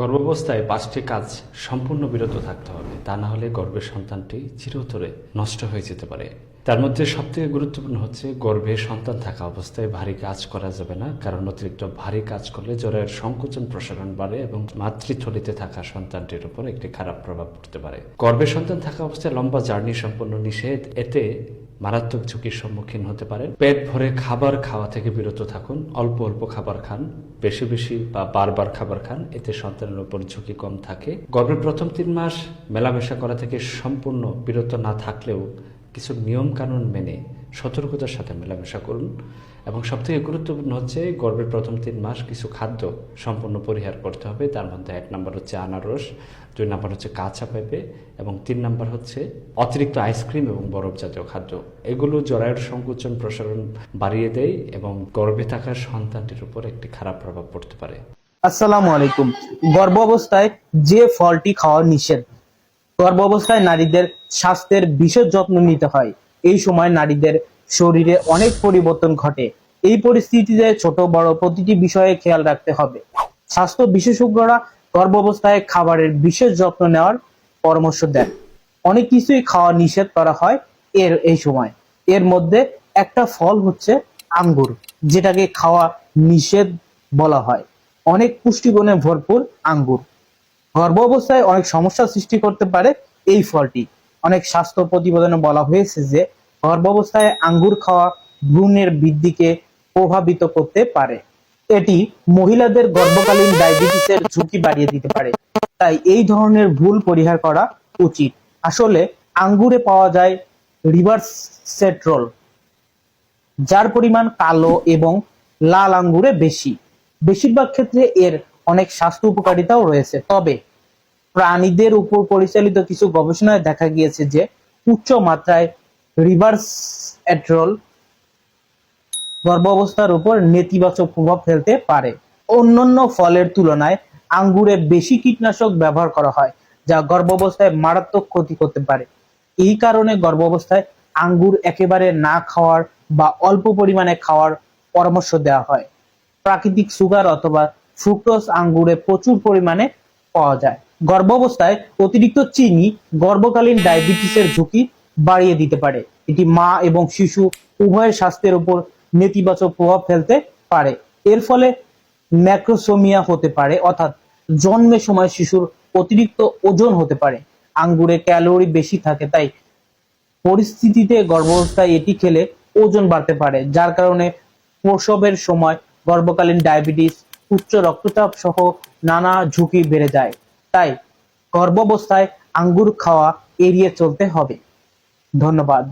গর্ভাবস্থায় পাঁচটি কাজ সম্পূর্ণ বিরত থাকতে হবে। তা না হলে গর্ভের সন্তানটি চিরতরে নষ্ট হয়ে যেতে পারে। তার মধ্যে সবথেকে গুরুত্বপূর্ণ হচ্ছে গর্ভে সন্তান থাকা অবস্থায় ভারী কাজ করা যাবে না, কারণ অতিরিক্ত ভারী কাজ করলে জ্বরের সংকোচন প্রসারণ বাড়ে এবং মাতৃথলিতে থাকা সন্তানটির উপর একটি খারাপ প্রভাব পড়তে পারে। গর্ভে সন্তান থাকা অবস্থায় লম্বা জার্নি সম্পন্ন নিষেধ, এতে মারাত্মক ঝুঁকির সম্মুখীন হতে পারেন। পেট ভরে খাবার খাওয়া থেকে বিরত থাকুন, অল্প অল্প খাবার খান, বেশি বেশি বা বারবার খাবার খান, এতে সন্তানের উপর ঝুঁকি কম থাকে। গর্ভের প্রথম তিন মাস মেলামেশা করা থেকে সম্পূর্ণ বিরত না থাকলেও কিছু নিয়ম কানুন মেনে সতর্কতার সাথে মেলামেশা করুন। এবং সবথেকে গুরুত্বপূর্ণ হচ্ছে, গর্ভের প্রথম তিন মাস কিছু খাদ্য সম্পূর্ণ পরিহার করতে হবে। তার মধ্যে এক নম্বর হচ্ছে আনারস, দুই নম্বর হচ্ছে কাঁচা পেঁপে, এবং তিন নম্বর হচ্ছে অতিরিক্ত আইসক্রিম এবং বরফ জাতীয় খাদ্য। এগুলো জরায়ুর সংকোচন প্রসারণ বাড়িয়ে দেয় এবং গর্ভে থাকা সন্তানটির উপর একটি খারাপ প্রভাব পড়তে পারে। আসসালামু আলাইকুম। গর্ভ অবস্থায় যে ফলটি খাওয়া নিষেধ গর্ভ অবস্থায় নারীদের স্বাস্থ্যের বিশেষ যত্ন নিতে হয়। এই সময় নারীদের শরীরে অনেক পরিবর্তন ঘটে। এই পরিস্থিতিতে ছোট, বড় প্রতিটি বিষয়ে খেয়াল রাখতে হবে। স্বাস্থ্য বিশেষজ্ঞরা গর্ভ অবস্থায় খাবারের বিশেষ যত্ন নেওয়ার পরামর্শ দেন। অনেক কিছুই খাওয়া নিষেধ করা হয় এর, এই সময়। এর মধ্যে একটা ফল হচ্ছে আঙ্গুর, যেটাকে খাওয়া নিষেধ বলা হয়। অনেক পুষ্টিগুণে ভরপুর আঙ্গুর। গর্ভ অবস্থায় অনেক সমস্যা সৃষ্টি করতে পারে এই ফলটি। অনেক স্বাস্থ্য প্রতিবেদনে বলা হয়েছে যে গর্ভ অবস্থায় আঙ্গুর খাওয়া ভ্রূণের বৃদ্ধিকে প্রভাবিত করতে পারে। এটি মহিলাদের গর্ভকালীন ডায়াবেটিসের ঝুঁকি বাড়িয়ে দিতে পারে। তাই এই ধরনের ভুল পরিহার করা উচিত। আসলে আঙ্গুরে পাওয়া যায় রিভার্স সেট্রল, যার পরিমাণ কালো এবং লাল আঙ্গুরে বেশি। বেশিরভাগ ক্ষেত্রে এর অনেক স্বাস্থ্য উপকারিতাও রয়েছে। তবে প্রাণীদের উপর পরিচালিত কিছু গবেষণায় দেখা গিয়েছে যে উচ্চ মাত্রায় রিভার্স এট্রল গর্ভাবস্থার উপর নেতিবাচক প্রভাব ফেলতে পারে। অন্যান্য ফলের তুলনায় আঙ্গুরে বেশি কীটনাশক ব্যবহার করা হয়, যা গর্ভাবস্থায় মারাত্মক ক্ষতি করতে পারে। এই কারণে গর্ভাবস্থায় আঙ্গুর একেবারে না খাওয়ার বা অল্প পরিমাণে খাওয়ার পরামর্শ দেওয়া হয়। প্রাকৃতিক সুগার অথবা ফ্রুক্টোজ আঙ্গুরে প্রচুর পরিমাণে পাওয়া যায়। গর্ভাবস্থায় অতিরিক্ত চিনি গর্ভকালীন ডায়াবেটিসের ঝুঁকি বাড়িয়ে দিতে পারে। এটি মা এবং শিশু উভয়ের স্বাস্থ্যের উপর নেতিবাচক প্রভাব ফেলতে পারে। এর ফলে ম্যাক্রোসোমিয়া হতে পারে, অর্থাৎ জন্মের সময় শিশুর অতিরিক্ত ওজন হতে পারে। আঙ্গুরে ক্যালোরি বেশি থাকে, তাই পরিস্থিতিতে গর্ভাবস্থায় এটি খেলে ওজন বাড়তে পারে, যার কারণে প্রসবের সময় গর্ভকালীন ডায়াবেটিস উচ্চ রক্তচাপ সহ নানা ঝুঁকি বেড়ে যায়। তাই গর্ভাবস্থায় আঙ্গুর খাওয়া এড়িয়ে চলতে হবে। ধন্যবাদ।